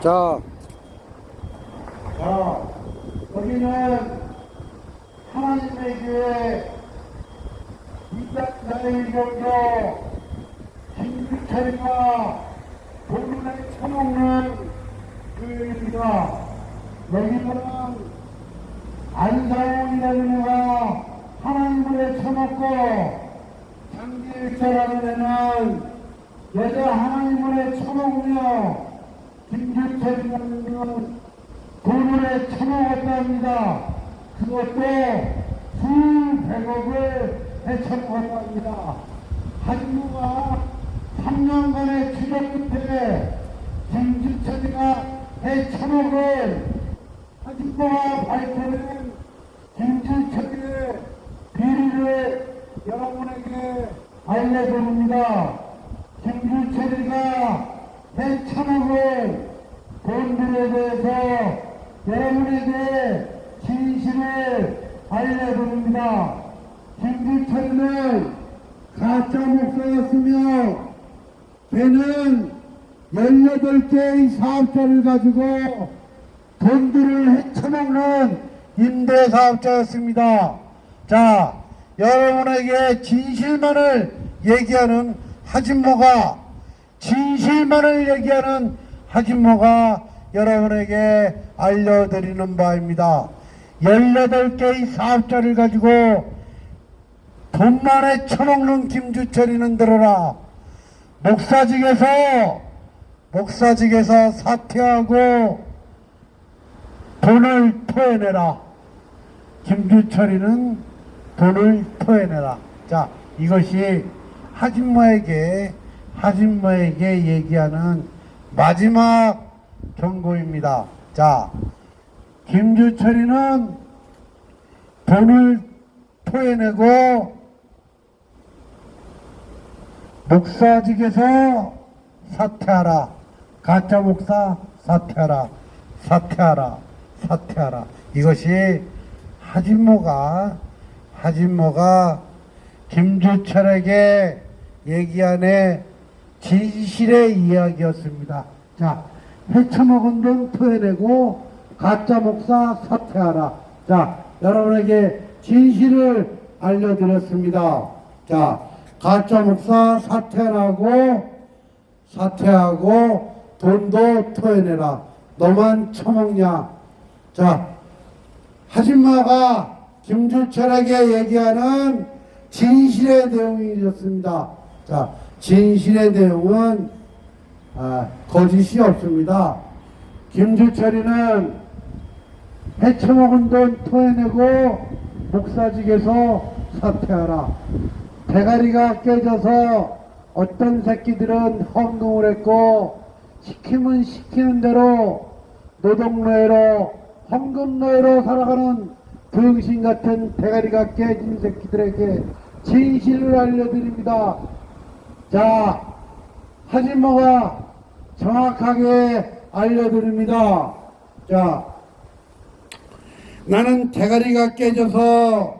자, 자, 여기는 하나님의 교회 이장자의 경도 김규철이가 본문에 처먹는 교회입니다. 여기는 안사원이라는 애가 하나님을 처먹고 장기일자라는 애는 여자 하나님을 처먹으며 애는 돈을 합니다. 그것도 수백억을 합니다. 한국가 3년간의 추적 끝에 김주철이가 해쳐먹은 한국가 발표된 김주철이의 비리를 여러분에게 알려드립니다. 김주철이가 해쳐먹은 돈들에 대해서 여러분에게 진실을 알려드립니다. 김규철은 가짜 목사였으며 배는 18개의 사업자를 가지고 돈들을 헤쳐먹는 임대사업자였습니다. 자, 여러분에게 진실만을 얘기하는 하진모가 진실만을 얘기하는 하진모가 여러분에게 알려드리는 바입니다. 18개의 사업자를 가지고 돈만에 처먹는 김주철이는 들어라. 목사직에서 목사직에서 사퇴하고 돈을 토해내라. 김주철이는 돈을 토해내라. 자, 이것이 하진모에게 하진모에게 얘기하는 마지막 경고입니다. 자, 김주철이는 돈을 토해내고 목사직에서 사퇴하라. 가짜 목사 사퇴하라. 사퇴하라. 사퇴하라. 이것이 하진모가 하진모가 김주철에게 얘기하는 진실의 이야기였습니다. 자, 헤쳐먹은 돈 토해내고 가짜 목사 사퇴하라. 자, 여러분에게 진실을 알려드렸습니다. 자, 가짜 목사 사퇴하고 사퇴하고 돈도 토해내라. 너만 처먹냐? 자, 하진마가 김주철에게 얘기하는 진실의 내용이었습니다. 자, 진실의 내용은 아, 거짓이 없습니다. 김주철이는 해쳐먹은 돈 토해내고 목사직에서 사퇴하라. 대가리가 깨져서 어떤 새끼들은 헌금을 했고 시키면 시키는 대로 노동노예로 헌금노예로 살아가는 병신 같은 대가리가 깨진 새끼들에게 진실을 알려드립니다. 자, 하진모가 정확하게 알려드립니다. 자, 나는 대가리가 깨져서